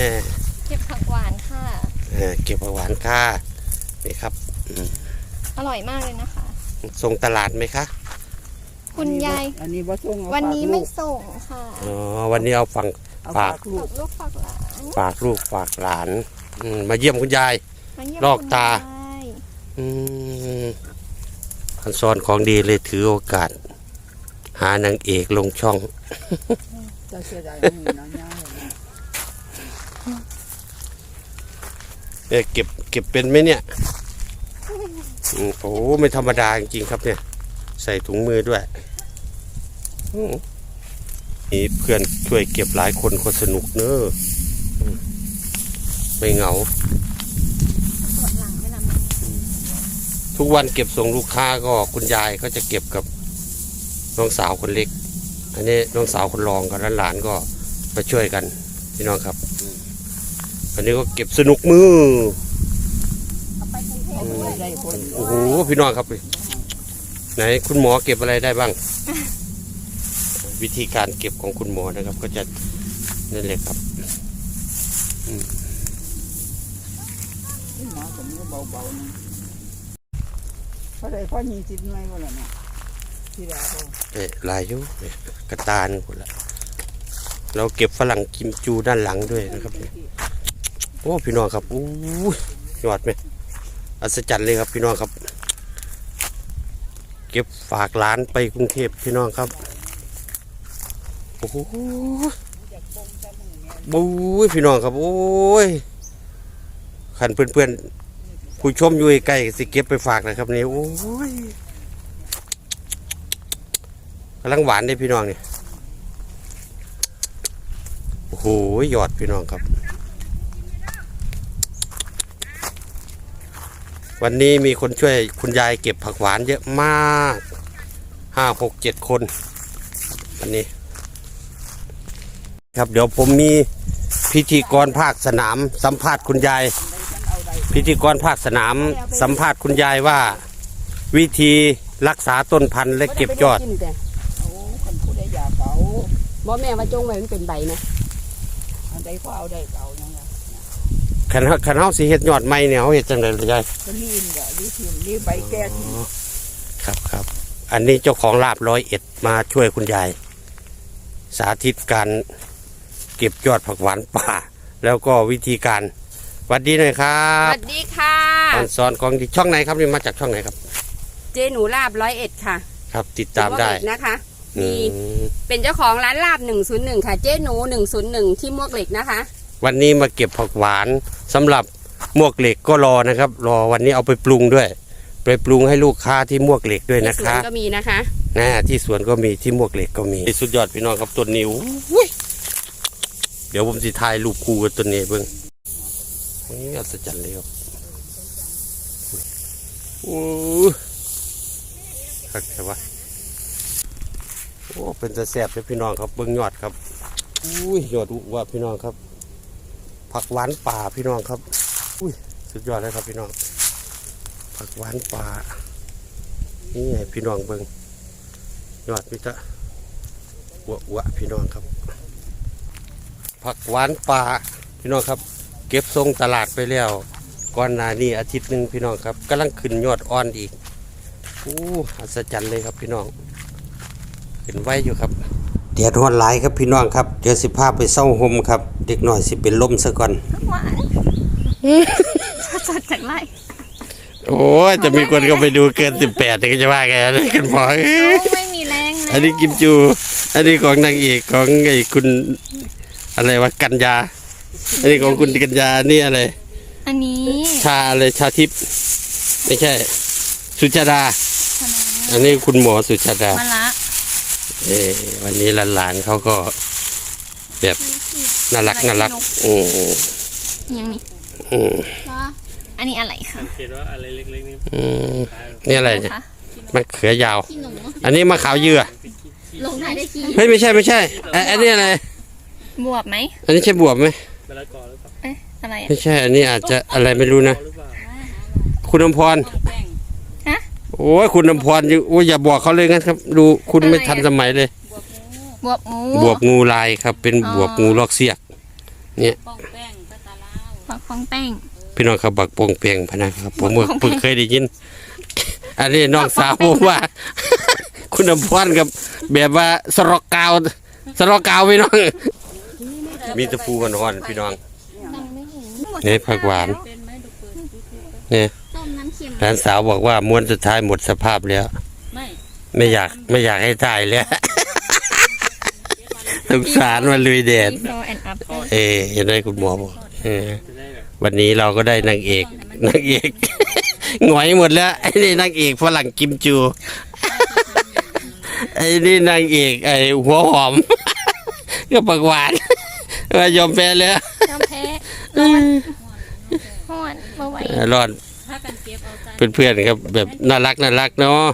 เออเก็บผักหวานค่ะ เออเก็บผักหวานค่ะนี่ครับอืมอร่อยมากเลยนะคะ ส่งตลาดไหมคะคุณยาย อันนี้บ่ส่งเอาวันนี้ฝากไม่ลูกส่งค่ะอ๋อวันนี้เอาฝั่งเอาฝาฝาก กลูฝากกลูกฝากหลานฝากลูกฝากหลานอืมมาเยี่ยมคุณยาย มาเยี่ยมลอกตา คุณยายอืมคันซ้อนของดีเลยถือโอกาส หานางเอกลงช่องจะเสียดายเอาหมูน้อยๆ เอ๊ะเก็บเก็บเป็นไหมเนี่ยโอืมโอ้ไม่ธรรมดาจริงๆครับเนี่ย ใส่ถุงมือด้วยอืมมีเพื่อนช่วยเก็บหลายคนก็สนุกเนอะอืมไม่เหงา ทุกวันเก็บส่งลูกค้าก็คุณยายก็จะเก็บกับน้องสาวคนเล็ก อันนี้น้องสาวคนรองกับหลานก็มาช่วยกันพี่น้องครับ อืมอันนี้ก็เก็บสนุกมือเอาหมูได้คนโอ้โหพี่น้องครับไหนคุณหมอเก็บอะไรได้บ้าง วิธีการเก็บของคุณหมอนะครับ ก็จะนั่นแหละครับขึ้นมาผมก็เบาๆนึงเพราะได้พ่อยี่สิบหน่วยบ่ล่ะเนาะที่ดาเขาเอ๊ะลายอยุเนี่ยกระตาหนงคนละเราเก็บฝรั่งกิมจูด้านหลังด้วยนะครับเนี่ย โอ้พี่น้องครับอู้ยยอดไหมอัศจรรย์เลยครับพี่น้องครับ เก็บฝากร้านไปกรุงเทพพี่น้องครับโอ้โหบู๊ยพี่น้องครับ โอ้ยขันเพื่อนๆผู้ชมอยู่ใกล้สิเก็บไปฝากนะครับนี่โอ้ยกำลังหวานเลยพี่น้องเนี่ยโอ้โหยอดพี่น้องครับ วันนี้มีคนช่วยคุณยายเก็บผักหวานเยอะมากห้าหกเจ็ดคน วันนี้ ครับเดี๋ยวผมมีพิธีกรภาคสนามสัมภาษณ์คุณยาย พิธีกรภาคสนามสัมภาษณ์คุณยายว่า วิธีรักษาต้นพันธุ์และเก็บยอดโอ้คนผู้ได้ยาเก่าบ่แม่ว่าจงไว้มันเป็นใบไหมอันใดก็เอาได้เก่านะ ขันเฮาขันเฮาสิเฮ็ดยอดใหม่เนี่ยเฮาเฮ็ดจังไดล่ะยายก็นี่อินกะนี่ทิมนี่ใบแก้ที่ครับครับ อันนี้เจ้าของลาบร้อยเอ็ดมาช่วยคุณยาย สาธิตการเก็บยอดผักหวานป่า แล้วก็วิธีการหวัดดีหน่อยครัสบวัสดีค่ะ ตอนสอนของดีช่องไหนครับนี่มาจากช่องไหนครับ เจหนูลาบร้อยเอ็ดค่ะครับ ติดตามได้วกเหล็กนะคะอืมีมเป็นเจ้าของร้านลาบ 101 ค่ะ เจหนู 101 ที่มวกเหล็กนะคะ วันนี้มาเก็บผักหวานสำหรับมวกเหล็กก็รอนะครับ รอวันนี้เอาไปปรุงด้วย ไปปรุงให้ลูกค้าที่มวกเหล็กด้วยที่นะสวคะนก็มีนะคะนะที่สวนก็มีที่มวกเหล็กก็มีสุดยอดพี่น้องครับต้นนิ้วอุ้ยเดี๋ยวผมสิถ่ายรูปคู่กับต้นนี้เบิ่งนี่อัศจรรย์เลยครับโอ้คักแต่ว่าโอ้เป็นจะแสบเลยพี่น้องครับเบิ่งยอดครับอุ้ยยอดอุว่าพี่น้องครับ ผักหวานป่าพี่น้องครับ อุ้ยสุดยอดเลยครับพี่น้อง ผักหวานป่า นี่ไงพี่น้องเบิ่งยอดมิตรวะวพี่น้องครับ ผักหวานป่าพี่น้องครับ เก็บทรงตลาดไปแล้ว ก่อนหน้านี้อาทิตย์หนึ่งพี่น้องครับกำลังขึ้นยอดอ่อนอีกอู้อัศจรรย์เลยครับพี่น้องเห็นไว้อยู่ครับเดียดฮอนหลายครับพี่น้องครับเดี๋ยวสิพาไปเศร้าหมครับเด็กหน่อยสิเป็นลมซะก่อนผักหวานสดจากไร่โอ้ยจะมีคนก็ไปดูเกินสิบแปดก็จะว่าไงนะคุณหมอโอ้ไม่มีแรงนะอันนี้กิมจู อันนี้ของนางเอกของไอ้คุณ อะไรวะกัญญา อันนี้ของคุณกัญญานี่อะไร อันนี้ ชาอะไรชาทิพย์ไม่ใช่ สุชาดาคณะอันนี้คุณหมอสุชาดามะละเออวันนี้หลานๆเขาก็ แบบน่ารักน่ารักอืมยังนี่อืมว่าอันนี้อะไรคะเห็นว่าอะไรเล็กๆนี่อืมนี่อะไรเนี่ยคะมะเขือยาวขี้หนูอันนี้มะขาวเหยื่อลงท้ายด้วยขี้เฮ้ยไม่ใช่ไม่ใช่อะอันนี้อะไรบวบไหมอันนี้ใช่บวบไหมมะละกอหรือเปล่าเอ๊ะอะไรอะไม่ใช่ อันนี้อาจจะอะไรไม่รู้นะหรือเปล่าคุณอมพรฮะโอ้ยคุณอมพรอยู่โอ้ยอย่าบอกเขาเลยงั้นครับ ดูคุณไม่ทันสมัยเลย บวบงูบวบงูลายครับ เป็นบวบงูลอกเสียก เนี่ยป้องแป้งปักฟองแป้งพี่น้องครับบักโปงเปียงพะนะครับ ผมก็เพิ่งเคยได้ยิน อันนี้น้องสาวผมว่า คุณอำพรกับ แบบว่าสรอกกาว สรอกกาวพี่น้อง มีแตะปูหอนๆพี่น้องนี่ผักหวานนี่ต้มน้ำเค็มหลานสาวบอกว่าม้วนสุดท้ายหมดสภาพแล้ว ไม่ ไม่อยากไม่อยากให้ถ่ายแล้ว สงสารมันลุยแดดโฟแอนด์อัพเออเห็นไหมคุณหมอบอกเออจะได้แบบวันนี้เราก็ได้นางเอกนางเอก หงอยหมดแล้วไอ้นี่นางเอกฝรั่งกิมจู ไอ้นี่นางเอกไอ้หัวหอม ก็ปากหวานมายอมแพ้แล้วน้ำแพ้ร้อนร้อนมาไหวรอด ถ้ากันเก็บเอาใจ เพื่อนๆครับแบบน่ารักน่ารักเนาะ